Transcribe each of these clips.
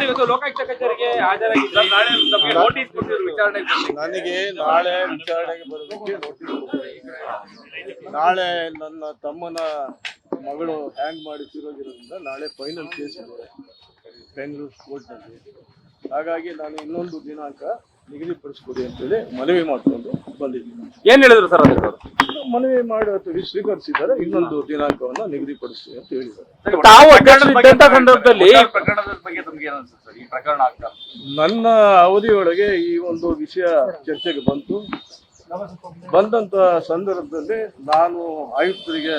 Sir ಇವತ್ತು ಲೋಕಾಯುಕ್ತ ಕಚೇರಿಗೆ ಹಾಜರಾಗಿದ್ರಿ ನಾಳೆ ನಮಗೆ ನೋಟಿಸ್ ಕೊಟ್ಟಿದ್ರು ವಿಚಾರಣೆಗೆ ಬರ್ಲಿಕ್ಕೆ. ನನಗೆ ನಾಳೆ ವಿಚಾರಣೆಗೆ ಬರೋದಕ್ಕೆ ನೋಟಿಸ್ ನಾಳೆ ನನ್ನ ತಮ್ಮನ ಮಗಳು ಹ್ಯಾಂಗ್ ಮಾಡಿ ತಿರೋಗಿರೋದ್ರಿಂದ ನಾಳೆ ಫೈನಲ್ ಕೇಸ್ ಇದೆ ಬೆಂಗಳೂರು ಕೋರ್ಟ್ನಲ್ಲಿ ಹಾಗಾಗಿ ನಾನು ಇನ್ನೊಂದು ದಿನಾಂಕ ನಿಗದಿಪಡಿಸ್ಕೊಡಿ ಅಂತೇಳಿ ಮನವಿ ಮಾಡಿಕೊಂಡು ಬಂದಿದ್ದೀನಿ ಏನ್ ಹೇಳಿದ್ರು ಸರ್ ಅದಕ್ಕೆ? ಮನವಿ ಮಾಡಿ ಸ್ವೀಕರಿಸಿದ್ದಾರೆ ಇನ್ನೊಂದು ದಿನಾಂಕವನ್ನು ನಿಗದಿಪಡಿಸಿ ಅಂತ ಹೇಳಿದ್ದಾರೆ. ತಾವು ಅಧ್ಯಕ್ಷರಿದ್ದಂತ ಸಂದರ್ಭದಲ್ಲಿ ಪ್ರಕರಣದ ಬಗ್ಗೆ ತಮ್ಗೆ ಏನ್ ಅನ್ಸುತ್ತೆ ಸರ್? ಈ ಪ್ರಕರಣ ಆಗ್ತಾ ನನ್ನ ಅವಧಿಯೊಳಗೆ ಈ ಒಂದು ವಿಷಯ ಚರ್ಚೆಗೆ ಬಂತು. ಬಂದಂತ ಸಂದರ್ಭದಲ್ಲಿ ನಾನು ಆಯುಕ್ತರಿಗೆ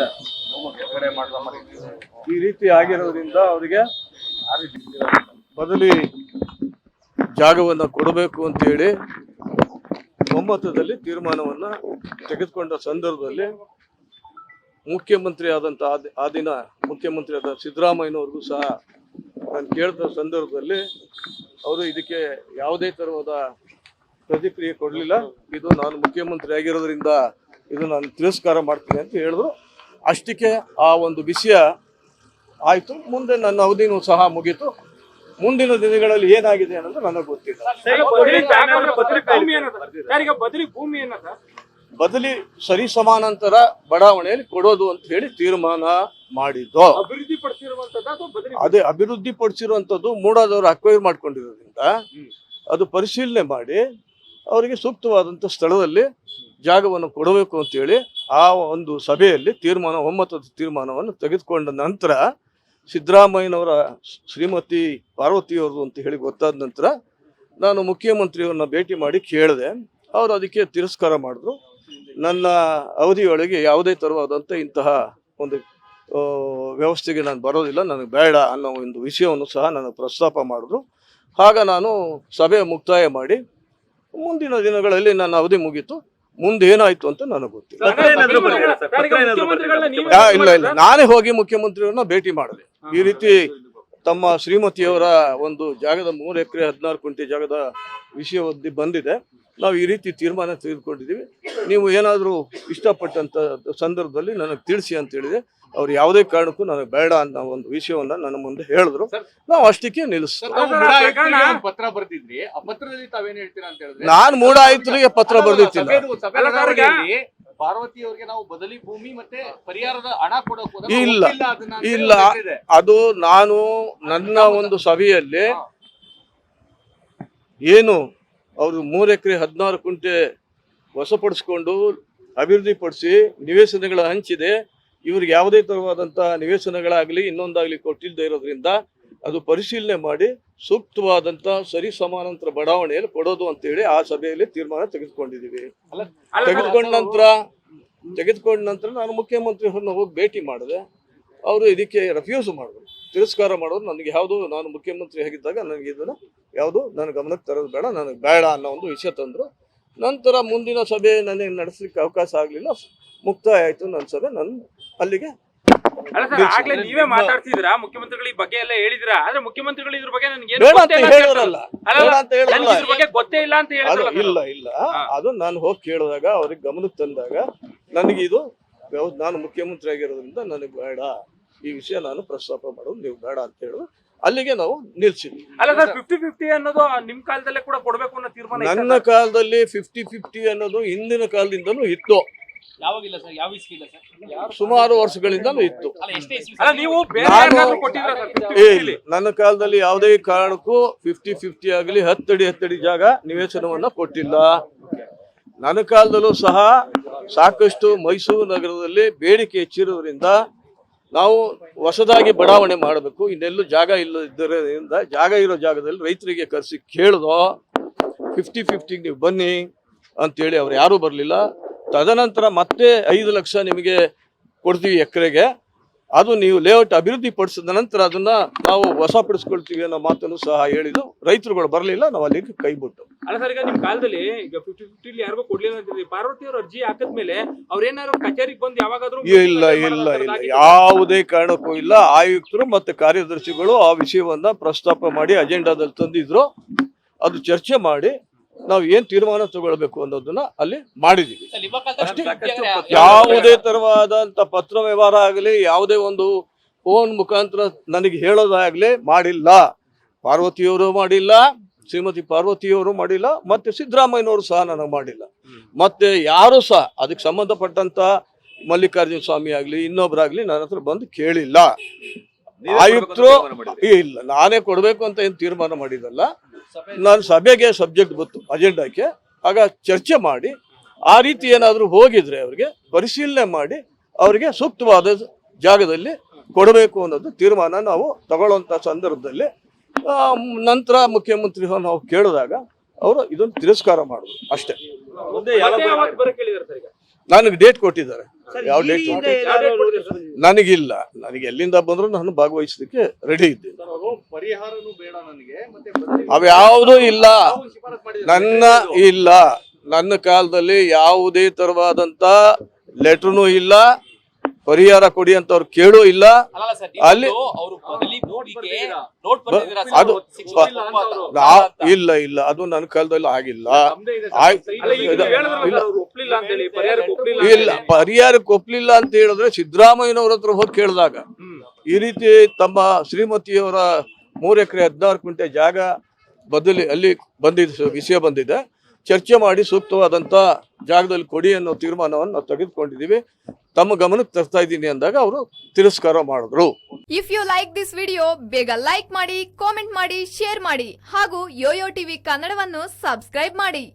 ಈ ರೀತಿ ಆಗಿರೋದ್ರಿಂದ ಅವರಿಗೆ ಬದಲಿ ಜಾಗವನ್ನು ಕೊಡಬೇಕು ಅಂತೇಳಿ ಒಮ್ಮತದಲ್ಲಿ ತೀರ್ಮಾನವನ್ನು ತೆಗೆದುಕೊಂಡ ಸಂದರ್ಭದಲ್ಲಿ ಮುಖ್ಯಮಂತ್ರಿ ಆದಂತ ಆ ದಿನ ಮುಖ್ಯಮಂತ್ರಿ ಆದ ಸಿದ್ದರಾಮಯ್ಯನವ್ರಿಗೂ ಸಹ ನಾನು ಕೇಳಿದ ಸಂದರ್ಭದಲ್ಲಿ ಅವರು ಇದಕ್ಕೆ ಯಾವುದೇ ತರಹದ ಪ್ರತಿಕ್ರಿಯೆ ಕೊಡಲಿಲ್ಲ. ಇದು ನಾನು ಮುಖ್ಯಮಂತ್ರಿ ಆಗಿರೋದ್ರಿಂದ ಇದು ನಾನು ತಿರಸ್ಕಾರ ಮಾಡ್ತೀನಿ ಅಂತ ಹೇಳಿದ್ರು. ಅಷ್ಟಕ್ಕೆ ಆ ಒಂದು ವಿಷಯ ಆಯಿತು. ಮುಂದೆ ನನ್ನ ಅವಧಿನೂ ಸಹ ಮುಗೀತು. ಮುಂದಿನ ದಿನಗಳಲ್ಲಿ ಏನಾಗಿದೆ ಅನ್ನೋದು ನನಗೆ ಗೊತ್ತಿಲ್ಲ. ಬದಲಿ ಭೂಮಿ ಸರ್ ಬದಲಿ ಸರಿ ಸಮಾನಾಂತರ ಬಡಾವಣೆಯಲ್ಲಿ ಕೊಡೋದು ಅಂತ ಹೇಳಿ ತೀರ್ಮಾನ ಮಾಡಿದ್ದು. ಅಭಿವೃದ್ಧಿ ಪಡಿಸಿರುವಂತದ್ದು ಅದೇ ಅಭಿವೃದ್ಧಿ ಪಡಿಸಿರುವಂತದ್ದು ಮೂಡಾದವರು ಅಕ್ವೈರ್ ಮಾಡ್ಕೊಂಡಿರೋದ್ರಿಂದ ಅದು ಪರಿಶೀಲನೆ ಮಾಡಿ ಅವರಿಗೆ ಸೂಕ್ತವಾದಂತ ಸ್ಥಳದಲ್ಲಿ ಜಾಗವನ್ನು ಕೊಡಬೇಕು ಅಂತೇಳಿ ಆ ಒಂದು ಸಭೆಯಲ್ಲಿ ತೀರ್ಮಾನ ಒಮ್ಮತದ ತೀರ್ಮಾನವನ್ನು ತೆಗೆದುಕೊಂಡ ನಂತರ ಸಿದ್ದರಾಮಯ್ಯನವರ ಶ್ರೀಮತಿ ಪಾರ್ವತಿಯವ್ರದ್ದು ಅಂತ ಹೇಳಿ ಗೊತ್ತಾದ ನಂತರ ನಾನು ಮುಖ್ಯಮಂತ್ರಿಯವ್ರನ್ನ ಭೇಟಿ ಮಾಡಿ ಕೇಳಿದೆ. ಅವರು ಅದಕ್ಕೆ ತಿರಸ್ಕಾರ ಮಾಡಿದ್ರು. ನನ್ನ ಅವಧಿಯೊಳಗೆ ಯಾವುದೇ ತರವಾದಂಥ ಇಂತಹ ಒಂದು ವ್ಯವಸ್ಥೆಗೆ ನಾನು ಬರೋದಿಲ್ಲ. ನನಗೆ ಬೇಡ ಅನ್ನೋ ಒಂದು ವಿಷಯವನ್ನು ಸಹ ನನಗೆ ಪ್ರಸ್ತಾಪ ಮಾಡಿದ್ರು. ಆಗ ನಾನು ಸಭೆ ಮುಕ್ತಾಯ ಮಾಡಿ ಮುಂದಿನ ದಿನಗಳಲ್ಲಿ ನನ್ನ ಅವಧಿ ಮುಗೀತು. ಮುಂದೆ ಏನಾಯ್ತು ಅಂತ ನನಗೆ ಗೊತ್ತಿಲ್ಲ. ಇಲ್ಲ ಇಲ್ಲ. ನಾನೇ ಹೋಗಿ ಮುಖ್ಯಮಂತ್ರಿಯವ್ರನ್ನ ಭೇಟಿ ಮಾಡಿದೆ. ಈ ರೀತಿ ತಮ್ಮ ಶ್ರೀಮತಿಯವರ ಒಂದು ಜಾಗದ ಮೂರು ಎಕರೆ ಹದಿನಾರು ಕುಂಟೆ ಜಾಗದ ವಿಷಯ ಬಂದಿದೆ. ನಾವು ಈ ರೀತಿ ತೀರ್ಮಾನ ತೆಗೆದುಕೊಂಡಿದ್ದೀವಿ. ನೀವು ಏನಾದರೂ ಇಷ್ಟಪಟ್ಟಂತ ಸಂದರ್ಭದಲ್ಲಿ ನನಗೆ ತಿಳಿಸಿ ಅಂತ ಹೇಳಿದೆ. ಅವ್ರು ಯಾವುದೇ ಕಾರಣಕ್ಕೂ ನನಗೆ ಬೇಡ ಅನ್ನೋ ಒಂದು ವಿಷಯವನ್ನ ನನ್ನ ಮುಂದೆ ಹೇಳಿದ್ರು ನಾವು ಅಷ್ಟಕ್ಕೆ ನಿಲ್ಲಿಸಿದ್ರಿ ಪತ್ರ ಬರ್ದಿದ್ರಿ ಆ ಪತ್ರದಲ್ಲಿ ತಾವೇನ್ ಹೇಳ್ತೀರಾ ಅಂತ ಹೇಳಿದ್ರೆ ನಾನು ಮೂಡ ಆಯುಕ್ತರಿಗೆ ಪತ್ರ ಬರೆದಿತ್ತಿಲ್ಲ ಸಭೆದು- ಸಭೆ ಅಲ್ಲ ಸರ್, ಈಗ- ನಡವಳಿಕೆಯಲ್ಲಿ ಪಾರ್ವತಿ ಅವರಿಗೆ ನಾವು ಬದಲಿ ಭೂಮಿ ಮತ್ತೆ ಪರಿಹಾರದ ಹಣ ಕೊಡೋಕೆ ಹೋದಾಗ ಇಲ್ಲ. ಒಪ್ಪಿಲ್ಲ ಅದನ್ನ ಅಂತ ಇಲ್ಲ. ಹೇಳಿದೆ. ಅದು ನಾನು ನನ್ನ ಒಂದು ಸಭೆಯಲ್ಲಿ ಏನು ಅವರು ಮೂರ್ ಎಕರೆ ಹದಿನಾರು ಕುಂಟೆ ವಶಪಡಿಸ್ಕೊಂಡು ಅಭಿವೃದ್ಧಿಪಡಿಸಿ ನಿವೇಶನಗಳ ಹಂಚಿದೆ ಇವ್ರಿಗೆ ಯಾವುದೇ ತರವಾದಂತಹ ನಿವೇಶನಗಳಾಗಲಿ ಇನ್ನೊಂದಾಗಲಿ ಕೊಟ್ಟಿಲ್ಲದೆ ಇರೋದ್ರಿಂದ ಅದು ಪರಿಶೀಲನೆ ಮಾಡಿ ಸೂಕ್ತವಾದಂತಹ ಸರಿ ಸಮಾನಾಂತರ ಬಡಾವಣೆಯಲ್ಲಿ ಕೊಡೋದು ಅಂತೇಳಿ ಆ ಸಭೆಯಲ್ಲಿ ತೀರ್ಮಾನ ತೆಗೆದುಕೊಂಡಿದ್ದೀವಿ. ತೆಗೆದುಕೊಂಡ ನಂತರ ತೆಗೆದುಕೊಂಡ ನಂತರ ನಾನು ಮುಖ್ಯಮಂತ್ರಿ ಹೋಗಿ ಭೇಟಿ ಮಾಡಿದೆ. ಅವರು ಇದಕ್ಕೆ ರೆಫ್ಯೂಸ್ ಮಾಡಿದ್ರು. ತಿರಸ್ಕಾರ ಮಾಡೋದು ನನಗೆ ಯಾವುದು ನಾನು ಮುಖ್ಯಮಂತ್ರಿ ಆಗಿದ್ದಾಗ ನನಗೆ ಇದನ್ನು ಯಾವುದು ನನ್ನ ಗಮನಕ್ಕೆ ತರೋದು ಬೇಡ ನನಗೆ ಬೇಡ ಅನ್ನೋ ಒಂದು ವಿಷಯ ತಂದರು. ನಂತರ ಮುಂದಿನ ಸಭೆ ನನಗೆ ನಡೆಸಲಿಕ್ಕೆ ಅವಕಾಶ ಆಗಲಿಲ್ಲ. ಮುಕ್ತಾಯ ಆಯಿತು. ನನ್ನ ಸಭೆ ನನ್ನ ಅಲ್ಲಿಗೆ? ಆಗ್ಲೇ ನೀವೇ ಮಾತಾಡ್ತಿದ್ರಾ ಮುಖ್ಯಮಂತ್ರಿಗಳು ಈ ಬಗ್ಗೆ ಎಲ್ಲ ಹೇಳಿದ್ರ ಆದ್ರೆ ಮುಖ್ಯಮಂತ್ರಿಗಳು ಇದ್ರ ಬಗ್ಗೆ ನನಗೆ ಏನು ಬೇಡ ಗೊತ್ತೇ ಅಂತ ಇಲ್ಲ ಅಂತ ಹೇಳಿದ್ರಲ್ಲ ಅಲ್ಲ, ಬೇಡ ಅಂತ ನನಗೆ ಹೇಳಿದ್ರಲ್ಲ ಇದ್ರ ಬಗ್ಗೆ ಗೊತ್ತೇ ಇಲ್ಲ ಅಂತ ಅದು ಹೇಳಿದ್ರಲ್ಲ ಇಲ್ಲ ಇಲ್ಲ. ಅದು ನಾನು ಹೋಗಿ ಕೇಳಿದಾಗ ಅವ್ರಿಗೆ ಗಮನಕ್ಕೆ ತಂದಾಗ ನನಗೆ ಇದು ನಾನು ಮುಖ್ಯಮಂತ್ರಿ ಆಗಿರೋದ್ರಿಂದ ನನಗೆ ಬೇಡ. ಈ ವಿಷಯ ನಾನು ಪ್ರಸ್ತಾಪ ಮಾಡೋದು ನೀವು ಬೇಡ ಅಂತ ಹೇಳಿ ಅಲ್ಲಿಗೆ ನಾವು ನಿಲ್ಸಿದ್ವಿ. ಅಲ್ಲ ಸರ್ ಫಿಫ್ಟಿ ಫಿಫ್ಟಿ ಅನ್ನೋದು ನಿಮ್ ಕಾಲದಲ್ಲೇ ಕೂಡ ಕೊಡ್ಬೇಕು ಅನ್ನೋ ತೀರ್ಮಾನ ನನ್ನ ಕಾಲದಲ್ಲಿ ಫಿಫ್ಟಿ ಫಿಫ್ಟಿ ಅನ್ನೋದು ಹಿಂದಿನ ಕಾಲದಿಂದನೂ ಇತ್ತು. ಯಾವಾಗಿಲ್ಲ ಸರ್? ಯಾವ ಸರ್? ಸುಮಾರು ವರ್ಷಗಳಿಂದಲೂ ಇತ್ತು. ಅಲ್ಲ ಎಷ್ಟೇ ಇಸ್ವಿ ಅಲ್ಲ ನೀವು ಬೇರೆ ನಾನು- ಯಾರಿಗಾದ್ರೂ ಸರ್? 50-50 ಏ ಲಿ? ನನ್ನ ಕಾಲದಲ್ಲಿ ಯಾವುದೇ ಕಾರಣಕ್ಕೂ ಫಿಫ್ಟಿ ಫಿಫ್ಟಿ ಆಗಲಿ ಹತ್ತಡಿ ಹತ್ತಡಿ ಜಾಗ ನಿವೇಶನವನ್ನ ಕೊಟ್ಟಿಲ್ಲ. ನನ್ನ ಕಾಲದಲ್ಲೂ ಸಹ ಸಾಕಷ್ಟು ಮೈಸೂರು ನಗರದಲ್ಲಿ ಬೇಡಿಕೆ ಹೆಚ್ಚಿರೋದ್ರಿಂದ ನಾವು ಹೊಸದಾಗಿ ಬಡಾವಣೆ ಮಾಡಬೇಕು. ಇನ್ನೆಲ್ಲೂ ಜಾಗ ಇಲ್ಲದಿದ್ದರಿಂದ ಜಾಗ ಇರೋ ಜಾಗದಲ್ಲಿ ರೈತರಿಗೆ ಕರೆಸಿ ಕೇಳಿದೋ ಫಿಫ್ಟಿ ಫಿಫ್ಟಿಗೆ ನೀವು ಬನ್ನಿ ಅಂತೇಳಿ ಅವ್ರು ಯಾರೂ ಬರಲಿಲ್ಲ. ತದನಂತರ ಮತ್ತೆ ಐದು ಲಕ್ಷ ನಿಮಗೆ ಕೊಡ್ತೀವಿ ಎಕರೆಗೆ. ಅದು ನೀವು ಲೇಔಟ್ ಅಭಿವೃದ್ಧಿ ಪಡಿಸಿದ ನಂತರ ಅದನ್ನ ನಾವು ವಶಪಡಿಸ್ಕೊಳ್ತೀವಿ ಅನ್ನೋ ಮಾತನ್ನು ಸಹ ಹೇಳಿದ್ದು ರೈತರುಗಳು ಬರಲಿಲ್ಲ ನಾವು ಅಲ್ಲಿಗೆ ಕೈ ಬಿಟ್ಟು. ಅಲ್ಲ ಸರ್ ಈಗ ನಿಮ್ ಕಾಲದಲ್ಲಿ ಈಗ ಫಿಫ್ಟಿ ಫಿಫ್ಟಿ ಯಾರಿಗೂ ಕೊಡ್ಲಿಲ್ಲ ಅಂತಿದ್ರಿ ಪಾರ್ವತಿ ಅವ್ರ ಅರ್ಜಿ ಹಾಕದ್ಮೇಲೆ ಅವ್ರೇನಾದ್ರು ಕಚೇರಿಗೆ ಬಂದು ಯಾವಾಗಾದ್ರೂ ಇಲ್ಲ ಇಲ್ಲ ಇಲ್ಲ ಯಾವುದೇ ಕಾರಣಕ್ಕೂ ಇಲ್ಲ. ಆಯುಕ್ತರು ಮತ್ತೆ ಕಾರ್ಯದರ್ಶಿಗಳು ಆ ವಿಷಯವನ್ನ ಪ್ರಸ್ತಾಪ ಮಾಡಿ ಅಜೆಂಡಾದಲ್ಲಿ ತಂದಿದ್ರು. ಅದು ಚರ್ಚೆ ಮಾಡಿ ನಾವು ಏನ್ ತೀರ್ಮಾನ ತಗೊಳ್ಬೇಕು ಅನ್ನೋದನ್ನ ಅಲ್ಲಿ ಮಾಡಿದೀವಿ. ಅಷ್ಟೇ. ಯಾವುದೇ ತರವಾದಂತ ಪತ್ರ ವ್ಯವಹಾರ ಆಗಲಿ ಯಾವುದೇ ಒಂದು ಫೋನ್ ಮುಖಾಂತರ ನನಗೆ ಹೇಳೋದಾಗ್ಲಿ ಮಾಡಿಲ್ಲ. ಪಾರ್ವತಿಯವರು ಮಾಡಿಲ್ಲ ಶ್ರೀಮತಿ ಪಾರ್ವತಿಯವರು ಮಾಡಿಲ್ಲ ಮತ್ತೆ ಸಿದ್ದರಾಮಯ್ಯನವರು ಸಹ ನನಗೆ ಮಾಡಿಲ್ಲ. ಮತ್ತೆ ಯಾರು ಸಹ ಅದಕ್ಕೆ ಸಂಬಂಧಪಟ್ಟಂತ ಮಲ್ಲಿಕಾರ್ಜುನ ಸ್ವಾಮಿ ಆಗ್ಲಿ ಇನ್ನೊಬ್ರಾಗ್ಲಿ ನನ್ನ ಹತ್ರ ಬಂದು ಕೇಳಿಲ್ಲ. ಆಯುಕ್ತರು ಇಲ್ಲ ನಾನೇ ಕೊಡಬೇಕು ಅಂತ ಏನು ತೀರ್ಮಾನ ಮಾಡಿದಲ್ಲ ನಾನು ಸಭೆಗೆ ಸಬ್ಜೆಕ್ಟ್ ಬಂತು ಅಜೆಂಡಾಕ್ಕೆ ಆಗ ಚರ್ಚೆ ಮಾಡಿ ಆ ರೀತಿ ಏನಾದರೂ ಹೋಗಿದ್ರೆ ಅವರಿಗೆ ಪರಿಶೀಲನೆ ಮಾಡಿ ಅವರಿಗೆ ಸೂಕ್ತವಾದ ಜಾಗದಲ್ಲಿ ಕೊಡಬೇಕು ಅನ್ನೋದು ತೀರ್ಮಾನ ನಾವು ತಗೊಳ್ಳುವಂಥ ಸಂದರ್ಭದಲ್ಲಿ ನಂತರ ಮುಖ್ಯಮಂತ್ರಿ ನಾವು ಕೇಳಿದಾಗ ಅವರು ಇದೊಂದು ತಿರಸ್ಕಾರ ಮಾಡಿದ್ರು ಅಷ್ಟೇ. ನನಗೆ ಡೇಟ್ ಕೊಟ್ಟಿದ್ದಾರೆ. ಯಾವ ಡೇಟ್? ನನಗಿಲ್ಲ. ನನಗೆ ಎಲ್ಲಿಂದ ಬಂದ್ರು ನಾನು ಭಾಗವಹಿಸಲಿಕ್ಕೆ ರೆಡಿ ಇದ್ದೀನಿ. ಸರ್ ಅವರು ಪರಿಹಾರನೂ ಬೇಡ ನನಗೆ ಮತ್ತೆ ಬದಲಿ ಅವ್ಯಾವುದೂ ಇಲ್ಲ. ನನ್ನ ಇಲ್ಲ? ನನ್ನ ಕಾಲದಲ್ಲಿ ಯಾವುದೇ ತರವಾದಂತ ಲೆಟರ್ನು ಇಲ್ಲ. ಪರಿಹಾರ ಕೊಡಿ ಅಂತ ಅವ್ರು ಕೇಳೂ ಇಲ್ಲ. ಅಲ್ಲಿ- ಅವರು ಬದಲಿ ನೋಟ್ ನೋಟ್ ಬರ್ದಿದ್ದೀರಾ ಸರ್? ಅದು- ಇಲ್ಲ ಇಲ್ಲ ಅದು ನನ್ನ ಕಾಲದಲ್ಲಿ ಆಗಿಲ್ಲ. ಇಲ್ಲ. ಪರಿಹಾರಕ್ಕೆ ಒಪ್ಲಿಲ್ಲ ಅಂತ ಹೇಳಿದ್ರೆ ಸಿದ್ದರಾಮಯ್ಯನವ್ರ ಹತ್ರ ಹೋಗಿ ಕೇಳಿದಾಗ ಈ ರೀತಿ ತಮ್ಮ ಶ್ರೀಮತಿಯವರ ಮೂರು ಎಕರೆ ಹದಿನಾರು ಕುಂಟೆ ಜಾಗ ಬದಲಿ ಅಲ್ಲಿ ಬಂದಿದೆ ವಿಷಯ ಬಂದಿದೆ. ಚರ್ಚೆ ಮಾಡಿ ಸೂಕ್ತವಾದಂಥ ಜಾಗದಲ್ಲಿ ಕೊಡಿ ಅನ್ನೋ ತೀರ್ಮಾನವನ್ನು ನಾವು ತೆಗೆದುಕೊಂಡಿದ್ದೀವಿ. ತಮ್ಮ ಗಮನಕ್ಕೆ ತರ್ತಾ ಇದ್ದೀನಿ ಅಂದಾಗ ಅವರು ತಿರಸ್ಕಾರ ಮಾಡಿದ್ರು. If you like this video ಬೇಗ ಲೈಕ್ ಮಾಡಿ ಕಾಮೆಂಟ್ ಮಾಡಿ ಶೇರ್ ಮಾಡಿ ಹಾಗೂ ಯೋಯೋ ಟಿವಿ ಕನ್ನಡವನ್ನು ಸಬ್ಸ್ಕ್ರೈಬ್ ಮಾಡಿ.